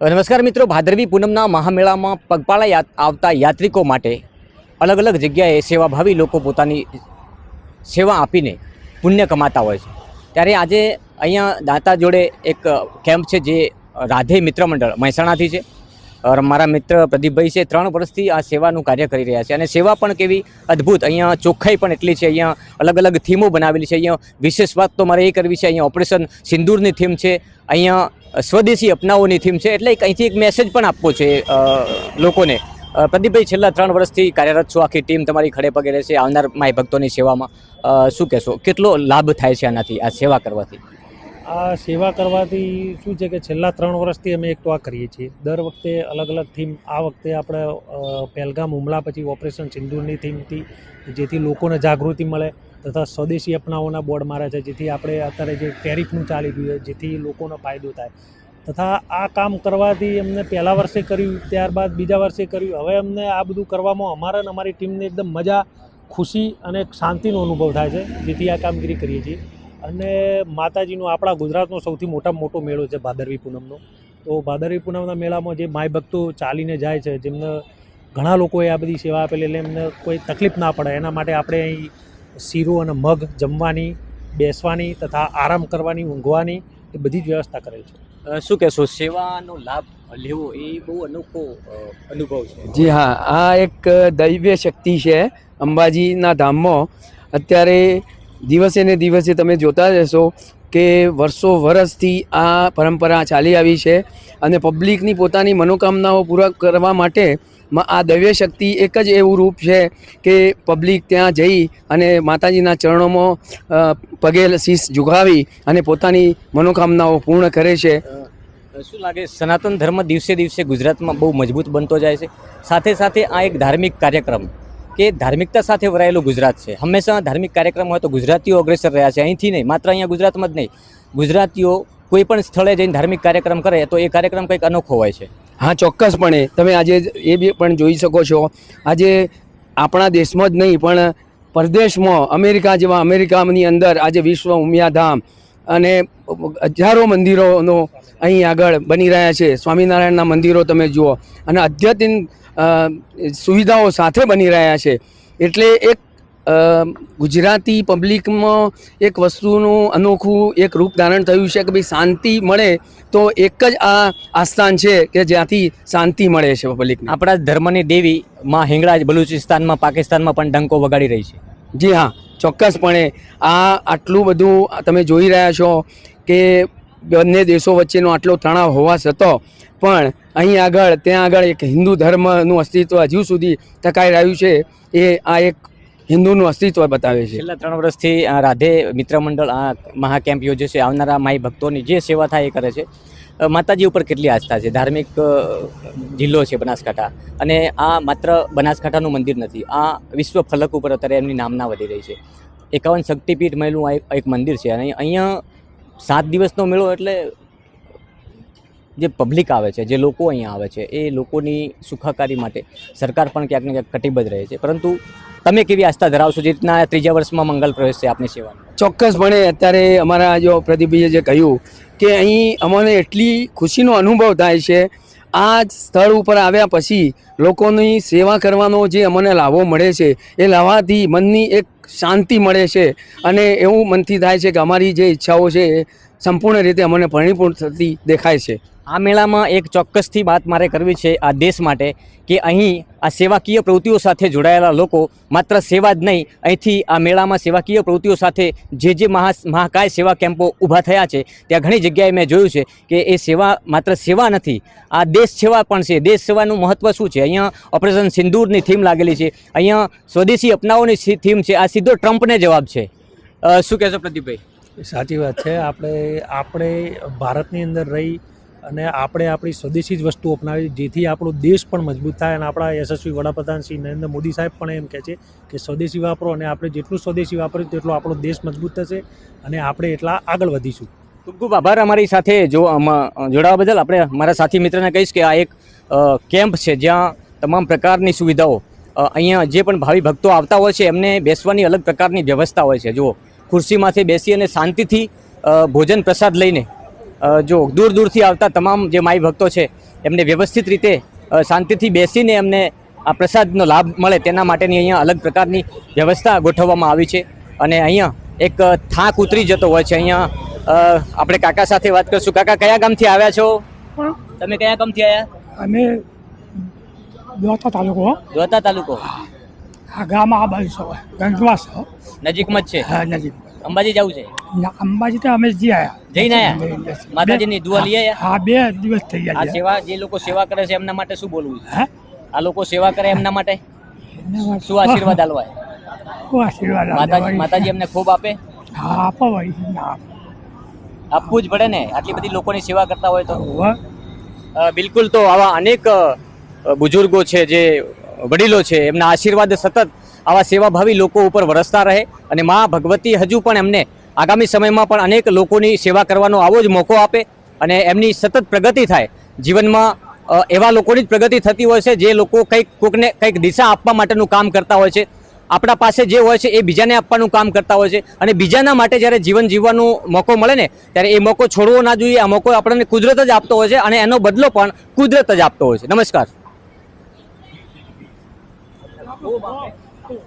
નમસ્કાર મિત્રો. ભાદરવી પૂનમના મહામેળામાં પગપાળા આવતા યાત્રિકો માટે અલગ અલગ જગ્યાએ સેવાભાવી લોકો પોતાની સેવા આપીને પુણ્ય કમાતા હોય છે. ત્યારે આજે અહીંયા દાંતા જોડે એક કેમ્પ છે જે રાધે મિત્ર મંડળ મહેસાણાથી છે. મારા મિત્ર પ્રદીપભાઈ છે, ત્રણ વર્ષથી આ સેવાનું કાર્ય કરી રહ્યા છે. અને સેવા પણ કેવી અદ્ભુત. અહીંયા ચોખ્ખાઈ પણ એટલી છે, અહીંયા અલગ અલગ થીમો બનાવેલી છે. અહીંયા વિશેષ વાત તો મારે એ કરવી છે, અહીંયા ઓપરેશન સિંદૂરની થીમ છે, અહીંયા સ્વદેશી અપનાવોની થીમ છે. એટલે અહીંથી એક મેસેજ પણ આપવો છે લોકોને. પ્રદીપભાઈ, છેલ્લા ત્રણ વર્ષથી કાર્યરત છો, આખી ટીમ તમારી ખડે પગે રહેશે, આવનાર માય ભક્તોની સેવામાં. શું કહેશો? કેટલો લાભ થાય છે આનાથી, આ સેવા કરવાથી? આ સેવા કરવાથી શું છે કે છેલ્લા ત્રણ વર્ષથી અમે એક તો આ કરીએ છીએ. દર વખતે અલગ અલગ થીમ, આ વખતે આપણે પહેલગામ હુમલા પછી ઓપરેશન સિંદૂરની થીમથી જેથી લોકોને જાગૃતિ મળે તથા સ્વદેશી અપનાવોના બોર્ડ માર્યા છે, જેથી આપણે અત્યારે જે ટેરિફનું ચાલી રહ્યું છે, જેથી લોકોનો ફાયદો થાય. તથા આ કામ કરવાથી અમને પહેલા વર્ષે કર્યું, ત્યારબાદ બીજા વર્ષે કર્યું. હવે અમને આ બધું કરવામાં અમારા અને અમારી ટીમને એકદમ મજા, ખુશી અને શાંતિનો અનુભવ થાય છે, જેથી આ કામગીરી કરીએ છીએ. અને માતાજીનો આપણા ગુજરાતનો સૌથી મોટામાં મોટો મેળો છે ભાદરવી પૂનમનો. તો ભાદરવી પૂનમના મેળામાં જે માય ભક્તો ચાલીને જાય છે જેમને ઘણા લોકોએ આ બધી સેવા આપેલી એટલે એમને કોઈ તકલીફ ના પડે. એના માટે આપણે અહીં શીરો અને મગ જમવાની બેસવાની તથા આરામ કરવાની ઊંઘવાની એ બધી જ વ્યવસ્થા કરેલ છે. શું કહેશો? સેવાનો લાભ લેવો એ બહુ અનોખો અનુભવ છે. જી હા આ એક દૈવ્ય શક્તિ છે અંબાજીના ધામમાં. અત્યારે દિવસે ને દિવસે તમે જોતા રહેશો કે વર્ષો વર્ષથી આ પરંપરા ચાલી આવી છે અને પબ્લિકની પોતાની મનોકામનાઓ પૂરા કરવા માટે આ દૈવ્ય શક્તિ એક જ એવું રૂપ છે કે પબ્લિક ત્યાં જઈ અને માતાજીના ચરણોમાં પગે શીશ ઝુકાવી અને પોતાની મનોકામનાઓ પૂર્ણ કરે છે. શું લાગે સનાતન ધર્મ દિવસે દિવસે ગુજરાતમાં બહુ મજબૂત બનતો જાય છે? સાથે સાથે આ એક ધાર્મિક કાર્યક્રમ કે ધાર્મિકતા સાથે વરાયેલું ગુજરાત છે. હંમેશા ધાર્મિક કાર્યક્રમ હોય તો ગુજરાતીઓ અગ્રેસર રહ્યા છે. અહીંથી નહીં, માત્ર અહીંયા ગુજરાતમાં જ નહીં. ગુજરાતીઓ કોઈ પણ સ્થળે જઈને ધાર્મિક કાર્યક્રમ કરે તો એ કાર્યક્રમ કંઈક અનોખો હોય છે. હા, ચોક્કસપણે. તમે આજે એ બી પણ જોઈ શકો છો. આજે આપણા દેશમાં જ નહીં, પણ પરદેશમાં, અમેરિકા જેવા અમેરિકાની અંદર આજે વિશ્વ ઉમિયાધામ અને હજારો મંદિરોનો અહીં આગળ બની રહ્યા છે. સ્વામિનારાયણના મંદિરો તમે જુઓ. અને અદ્યતન સુવિધાઓ સાથે બની રહ્યા છે. એટલે એક ગુજરાતી પબ્લિકમાં એક વસ્તુનું અનોખું એક રૂપ ધારણ થયું છે કે ભાઈ શાંતિ મળે તો એક જ આ આસ્થાન છે કે જ્યાંથી શાંતિ મળે છે પબ્લિકને. આપણા ધર્મની દેવી માં હિંગળાજ બલુચિસ્તાનમાં પાકિસ્તાનમાં પણ ડંકો વગાડી રહી છે. જી હા. ચોક્કસપણે આ આટલું બધું તમે જોઈ રહ્યા છો કે બંને દેશો વચ્ચેનો આટલો તણાવ હોવા છતાં પણ અહીં આગળ, ત્યાં આગળ એક હિન્દુ ધર્મનું અસ્તિત્વ હજુ સુધી ટકાઈ રહ્યું છે, એ આ એક હિન્દુનું અસ્તિત્વ બતાવે છે. છેલ્લા ત્રણ વર્ષથી રાધે મિત્ર મંડળ, આ મહાકેમ્પ યોજે છે, આવનારા માઈ ભક્તોની જે સેવા થાય એ કરે છે. માતાજી ઉપર કેટલી આસ્થા છે? ધાર્મિક જિલ્લો છે બનાસકાંઠા. અને આ માત્ર બનાસકાંઠાનું મંદિર નથી, આ વિશ્વ ફલક ઉપર અત્યારે એમની નામના વધી રહી છે. એકાવન શક્તિપીઠ મહેલું આ એક- મંદિર છે અને અહીંયા સાત દિવસનો મેળો એટલે જે પબ્લિક આવે છે, જે લોકો અહીંયા આવે છે, એ લોકોની સુખાકારી માટે સરકાર પણ ક્યાંક ને ક્યાંક કટિબદ્ધ રહે છે. પરંતુ તમે કેવી આસ્થા ધરાવશો? જે રીતના ત્રીજા વર્ષમાં મંગલ પ્રવેશ છે આપની સેવાનો? ચોક્કસપણે અત્યારે અમારા જો પ્રદીપભાઈએ જે કહ્યું કે અહીં અમને એટલી ખુશીનો અનુભવ થાય છે, આ સ્થળ ઉપર આવ્યા પછી લોકોની સેવા કરવાનો જે અમને લાભો મળે છે, એ લાવવાથી મનની એક શાંતિ મળે છે અને એવું મનથી થાય છે કે અમારી જે ઈચ્છાઓ છે સંપૂર્ણ રીતે અમને પરિપૂર્ણ થતી દેખાય છે. આ મેળામાં એક ચોક્કસથી વાત મારે કરવી છે આ દેશ માટે કે અહીં આ સેવાકીય પ્રવૃત્તિઓ સાથે જોડાયેલા લોકો માત્ર સેવા જ નહીં, અહીંથી આ મેળામાં સેવાકીય પ્રવૃત્તિઓ સાથે જે જે મહા મહાકાય સેવા કેમ્પો ઊભા થયા છે, ત્યાં ઘણી જગ્યાએ મેં જોયું છે કે એ સેવા માત્ર સેવા નથી, આ દેશ સેવા પણ છે. દેશ સેવાનું મહત્ત્વ શું છે? અહીંયા ઓપરેશન સિંદૂરની થીમ લાગેલી છે. અહીંયા સ્વદેશી અપનાવોની થીમ છે. આ સીધો ટ્રમ્પને જવાબ છે. શું કહેશો પ્રદીપભાઈ? સાચી વાત છે. આપણે આપણે ભારતની અંદર રહી અને આપણે આપણી સ્વદેશી જ વસ્તુ અપનાવી, જેથી આપણો દેશ પણ મજબૂત થાય અને આપણા યશસ્વી વડાપ્રધાન શ્રી નરેન્દ્ર મોદી સાહેબ પણ એમ કહે છે કે સ્વદેશી વાપરો અને આપણે જેટલું સ્વદેશી વાપરીશું તેટલો આપણો દેશ મજબૂત થશે અને આપણે એટલા આગળ વધીશું. ખૂબ ખૂબ આભાર અમારી સાથે. જો જોડાવા બદલ આપણે મારા સાથી મિત્રને કહીશ કે આ એક કેમ્પ છે જ્યાં તમામ પ્રકારની સુવિધાઓ અહીંયા જે પણ ભાવિ ભક્તો આવતા હોય છે એમને બેસવાની અલગ પ્રકારની વ્યવસ્થા હોય છે. જુઓ ખુરશીમાંથી બેસી અને શાંતિથી ભોજન પ્રસાદ લઈને જો દૂર દૂરથી આવતા તમામ જે માઈ ભક્તો છે એમને વ્યવસ્થિત રીતે શાંતિથી બેસીને એમને આ પ્રસાદનો લાભ મળે તેના માટેની અહીંયા અલગ પ્રકારની વ્યવસ્થા ગોઠવવામાં આવી છે. અને અહીંયા એક થાક ઉતરી જતો હોય છે. અહીંયા આપણે કાકા સાથે વાત કરશું. કાકા કયા ગામથી આવ્યા છો? તમે કયા ગામથી આવ્યા? અમે દોતા તાલુકો. દોતા તાલુકો. આ ગામ આ બાજુ છે નજીકમાં જ છે? હા નજીક અંબાજી જવું છે? અંબાજી તો અમે જઈ આવ્યા જઈને આવ્યા માતાજીની દુઆ લઈ આવ્યા હા બે દિવસ થઈ ગયા આ સેવા જે લોકો સેવા કરે છે એમના માટે શું બોલવું છે? આ લોકો સેવા કરે એમના માટે? શું આશીર્વાદ આલવા આશીર્વાદ માતાજી માતાજી એમને ખૂબ આપે? હા આપો ભાઈ આપવું જ પડે ને આટલી બધી લોકોની સેવા કરતા હોય તો. બિલકુલ તો આવા અનેક બુઝુર્ગો છે જે વડીલો છે, એમના આશીર્વાદ સતત આવા સેવાભાવી લોકો ઉપર વરસતા રહે અને મા ભગવતી હજુ પણ એમને આગામી સમયમાં પણ અનેક લોકોની સેવા કરવાનો આવો જ મોકો આપે અને એમની સતત પ્રગતિ થાય. જીવનમાં એવા લોકોની જ પ્રગતિ થતી હોય છે, જે લોકો કંઈક કોકને કંઈક દિશા આપવા માટેનું કામ કરતા હોય છે. આપણા પાસે જે હોય છે, એ બીજાને આપવાનું કામ કરતા હોય છે. અને બીજાના માટે જ્યારે જીવન જીવવાનો મોકો મળે ને, ત્યારે એ મોકો છોડવો ના જોઈએ. આ મોકો આપણને કુદરત જ આપતો હોય છે અને એનો બદલો પણ કુદરત જ આપતો હોય છે. નમસ્કાર. Oh, bang.